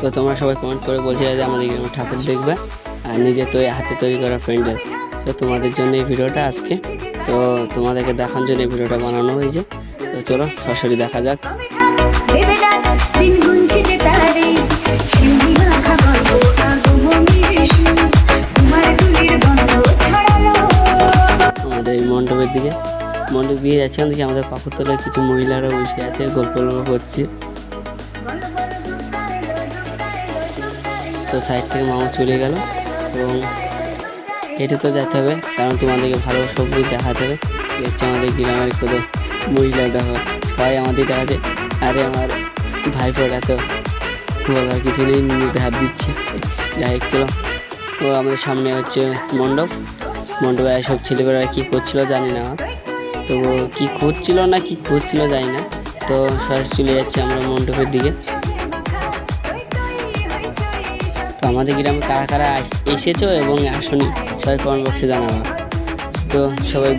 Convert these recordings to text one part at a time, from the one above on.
তো তোমরা সবাই কমেন্ট করে বলছিলে যে আমাদের গ্রামে ঠাকুর দেখবে আর নিজে তৈরি হাতে তৈরি করা প্যান্ডেল। তো তোমাদের জন্য এই ভিডিওটা আজকে। তো তোমাদেরকে দেখার জন্য এই ভিডিওটা বানানো হয়েছে। তো চলো সরাসরি দেখা যাক। আমাদের মণ্ডপের দিকে। মণ্ডপ দিয়ে যাচ্ছে আমাদের পাথরতলায় কিছু মহিলারা বসে আছে গল্প করছে। তো সাইড থেকে মামা চলে গেল এবং হেঁটে তো যেতে হবে, কারণ তোমাদেরকে ভালো সবজি দেখাতে হবে দেখছি আমাদের গ্রামের কত মহিলা দেখো সবাই আমাদের দেখাচ্ছে আরে আমার ভাই ভাইপোরা তো বলার কিছু নেই নিজেতে হাত দিচ্ছি। যাই চলো। তো আমাদের সামনে হচ্ছে মণ্ডপ। মণ্ডপে সব ছেলেমেয়েরা কী করছিল জানি না। তো কি খুঁজছিল না, কি খুঁজছিল জানি না। তো সরাসরি চলে যাচ্ছে আমরা মণ্ডপের দিকে। তো আমাদের গ্রামে কারা কারা এসেছ এবং আসনি, সবাই কমেন্ট বক্সে জানাব। তো সবাই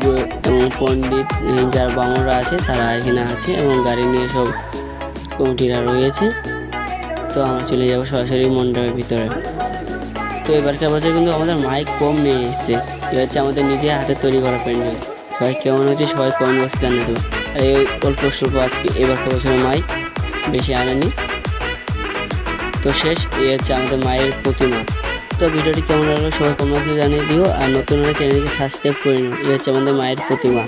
এবং পণ্ডিত যারা বামনরা আছে, তারা এখানে আছে এবং গাড়ি নিয়ে সব কমিটিরা রয়েছে। তো আমরা চলে যাব সরাসরি মণ্ডপের ভিতরে। তো এবারকার বছর কিন্তু আমাদের মাইক কম নিয়ে এসছে। এটা হচ্ছে আমাদের নিজে হাতে তৈরি করা প্যান্ডেল সবাই কেমন হচ্ছে সবাই কমেন্ট বক্সে জানিয়ে দেবো। আর এই অল্প স্বল্প আজকে এবারকার বছরের মাইক বেশি আনেনি তো শেষ এই হচ্ছে আমাদের মায়ের প্রতিমা। তো ভিডিওটি কেমন লাগল সবাই কমেন্টে জানিয়ে দিও, আর নতুন চ্যানেলকে সাবস্ক্রাইব করে নিও এই হচ্ছে আমাদের মায়ের প্রতিমা।